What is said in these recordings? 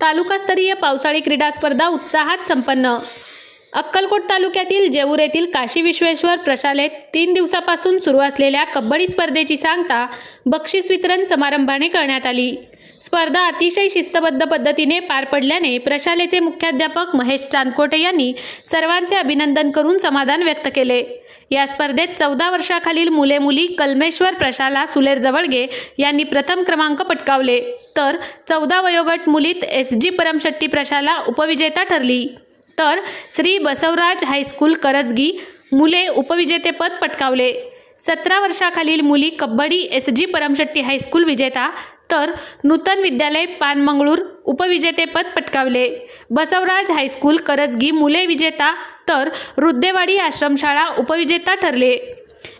तालुकास्तरीय पावसाळी क्रीडा स्पर्धा उत्साहात संपन्न. अक्कलकोट तालुक्यातील जेऊर येथील काशी विश्वेश्वर प्रशालेत तीन दिवसापासून सुरू असलेल्या कबड्डी स्पर्धेची सांगता बक्षीस वितरण समारंभाने करण्यात आली. स्पर्धा अतिशय शिस्तबद्ध पद्धतीने पार पडल्याने प्रशालेचे मुख्याध्यापक महेश चांदकोटे यांनी सर्वांचे अभिनंदन करून समाधान व्यक्त केले. या स्पर्धेत चौदा वर्षाखालील मुले मुली कलमेश्वर प्रशाला सुलेर जवळगे यांनी प्रथम क्रमांक पटकावले. तर चौदा वयोगट मुलीत एस जी परमशेट्टी प्रशाला उपविजेता ठरली. तर श्री बसवराज हायस्कूल करजगी मुले उपविजेतेपद पटकावले. सतरा वर्षाखालील मुली kabaddi S G Paramshetti high school विजेता. तर नूतन विद्यालय पानमंगळूर उपविजेतेपद पटकावले. बसवराज हायस्कूल करजगी मुले विजेता तर रुद्देवाडी आश्रमशाळा उपविजेता ठरले.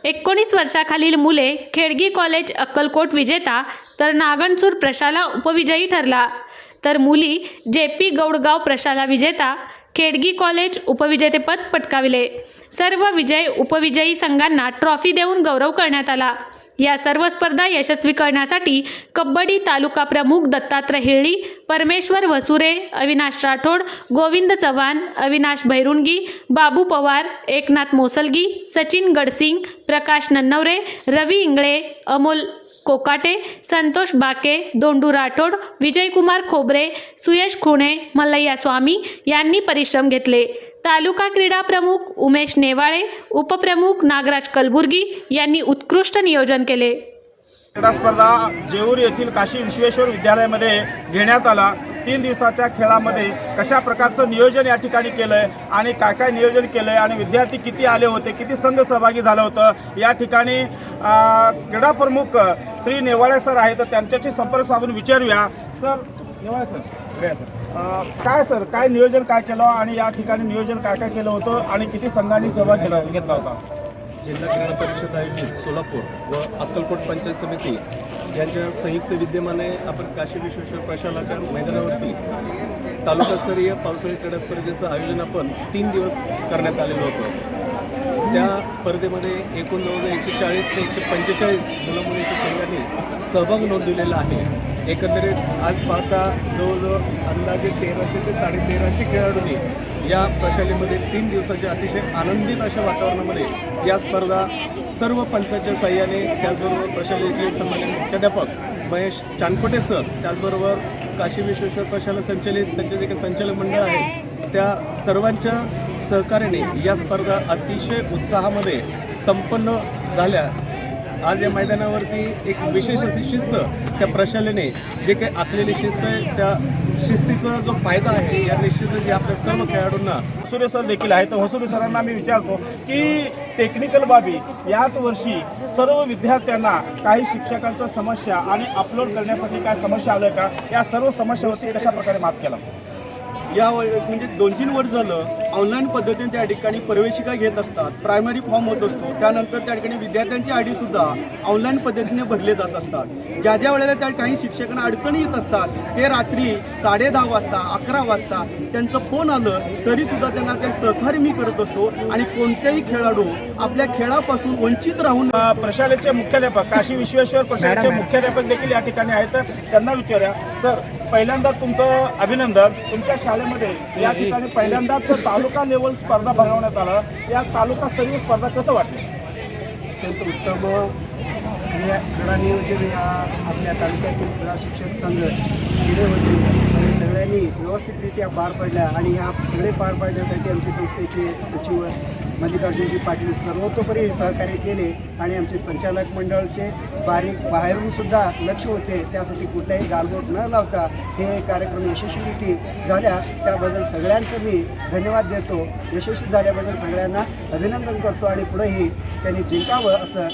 एकोणीस वर्षाखालील मुले खेडगी कॉलेज अक्कलकोट विजेता तर नागणसूर प्रशाला उपविजयी ठरला. तर मुली जे पी गौडगाव प्रशाला विजेता खेडगी कॉलेज उपविजेतेपद पटकाविले. सर्व विजय उपविजयी संघांना ट्रॉफी देऊन गौरव करण्यात आला. या सर्व स्पर्धा यशस्वी करण्यासाठी कबड्डी तालुका प्रमुख दत्तात्रय हिळ्ळी परमेश्वर वसुरे अविनाश राठोड गोविंद चव्हाण अविनाश भैरुणगी बाबू पवार एकनाथ मोसलगी सचिन गडसिंग प्रकाश नन्नवरे रवी इंगळे अमोल कोकाटे संतोष बाके दोंडू राठोड विजयकुमार खोबरे सुयश खुणे मल्लय्या स्वामी यांनी परिश्रम घेतले. तालुका क्रीडा प्रमुख उमेश नेवाळे उपप्रमुख नागराज कलबुर्गी यांनी उत्कृष्ट नियोजन केले. क्रीडा स्पर्धा जेऊर येथील काशी विश्वेश्वर विद्यालयामध्ये घेण्यात आला. तीन दिवसाच्या खेळामध्ये कशा प्रकारचं नियोजन या ठिकाणी केलं आहे आणि काय काय नियोजन केलं आहे आणि विद्यार्थी किती आले होते किती संघ सहभागी झालं होतं या ठिकाणी क्रीडाप्रमुख क्रीडा प्रमुख श्री नेवाळे सर आहे तर त्यांच्याशी संपर्क साधून विचारूया. Sir Newale sir. सर. काय सर? काय नियोजन काय केलं आणि या ठिकाणी नियोजन काय काय केलं होतं आणि किती संघांनी सहभाग केला घेतला होता? जिल्हा क्रीडा परिषद आयोजित सोलापूर व अक्कलकोट पंचायत समिती यांच्या संयुक्त विद्यमाने आपण काशी विश्वेश्वर प्रशालाच्या मैदानावरती तालुकास्तरीय पावसाळी क्रीडा स्पर्धेचं आयोजन आपण तीन दिवस करण्यात आलेलं होतं. त्या स्पर्धेमध्ये एकूण जवळजवळ एकशे चाळीस ते एकशे पंचेचाळीस मुलं मुलींच्या संघांनी सहभाग नोंदवलेला आहे. एकंदरीत आज पाहता जवळजवळ अंदाजे तेराशे ते साडेतेराशे खेळाडूंनी या प्रशालेमध्ये तीन दिवसाच्या अतिशय आनंदित अशा वातावरणामध्ये या स्पर्धा सर्व पंचाच्या साह्याने त्याचबरोबर प्रशालेचे सन्मान्य मुख्याध्यापक महेश चानकोटे सर त्याचबरोबर काशी विश्वेश्वर प्रशाला संचलित त्यांचे जे काही संचालक मंडळ आहे. त्या सर्वांच्या सहकार्याने या स्पर्धा अतिशय उत्साहामध्ये संपन्न झाल्या. आज या मैदानावरती एक विशेष अशी शिस्त त्या प्रशालेने जे काही आखलेली शिस्त आहे त्या शिस्तीचा जो फायदा आहे या निश्चितच जे आपल्या सर्व खेळाडूंना. हसुरे सर देखील आहे तर हसुरे सरांना मी विचारतो की टेक्निकल बाबी याच वर्षी सर्व विद्यार्थ्यांना काही शिक्षकांच्या समस्या आणि अपलोड करण्यासाठी काय समस्या आल्या का? या सर्व समस्यावरती कशा प्रकारे मात केला? या व- म्हणजे दोन तीन वर्ष झालं ऑनलाईन पद्धतीने त्या ठिकाणी प्रवेशिका घेत असतात प्रायमरी फॉर्म होत असतो. त्यानंतर त्या ठिकाणी विद्यार्थ्यांची आय सुद्धा ऑनलाईन पद्धतीने भरले जात असतात. ज्या ज्या वेळेला त्या काही शिक्षकांना अडचणी येत असतात ते रात्री साडे दहा वाजता अकरा वाजता त्यांचं फोन आलं तरी सुद्धा त्यांना ते सहकार्य मी करत असतो. आणि कोणत्याही खेळाडू आपल्या खेळापासून वंचित राहून प्रशालेचे मुख्याध्यापक काशी विश्वेश्वर प्रशालेचे मुख्याध्यापक देखील या ठिकाणी आहेत. तर त्यांना विचारूया. सर पहिल्यांदा तुमचं अभिनंदन. तुमच्या शाळेमध्ये या ठिकाणी पहिल्यांदाच तालुका लेवल स्पर्धा भरवण्यात आला या तालुकास्तरीय स्पर्धा कसं वाटलं? अत्यंत उत्तम क्रिया क्रीडा नियोजन या आपल्या तालुक्यातील क्रीडा शिक्षक संघ केले होते. आणि सगळ्यांनी व्यवस्थितरित्या पार पडल्या आणि या सगळे पार पाडण्यासाठी आमच्या संस्थेचे सचिव मल्लिकार्जुनजी पाटील सर्वतोपरी सहकार्य केले आणि आमचे संचालक मंडळचे बारीक बाहेरून सुद्धा लक्ष होते. त्यासाठी कुठलाही गालबोट न लावता हे कार्यक्रम यशस्वीरिती झाल्या. त्याबद्दल सगळ्यांचं मी धन्यवाद देतो. यशस्वी झाल्याबद्दल सगळ्यांना अभिनंदन करतो आणि पुढेही त्यांनी जिंकावं असं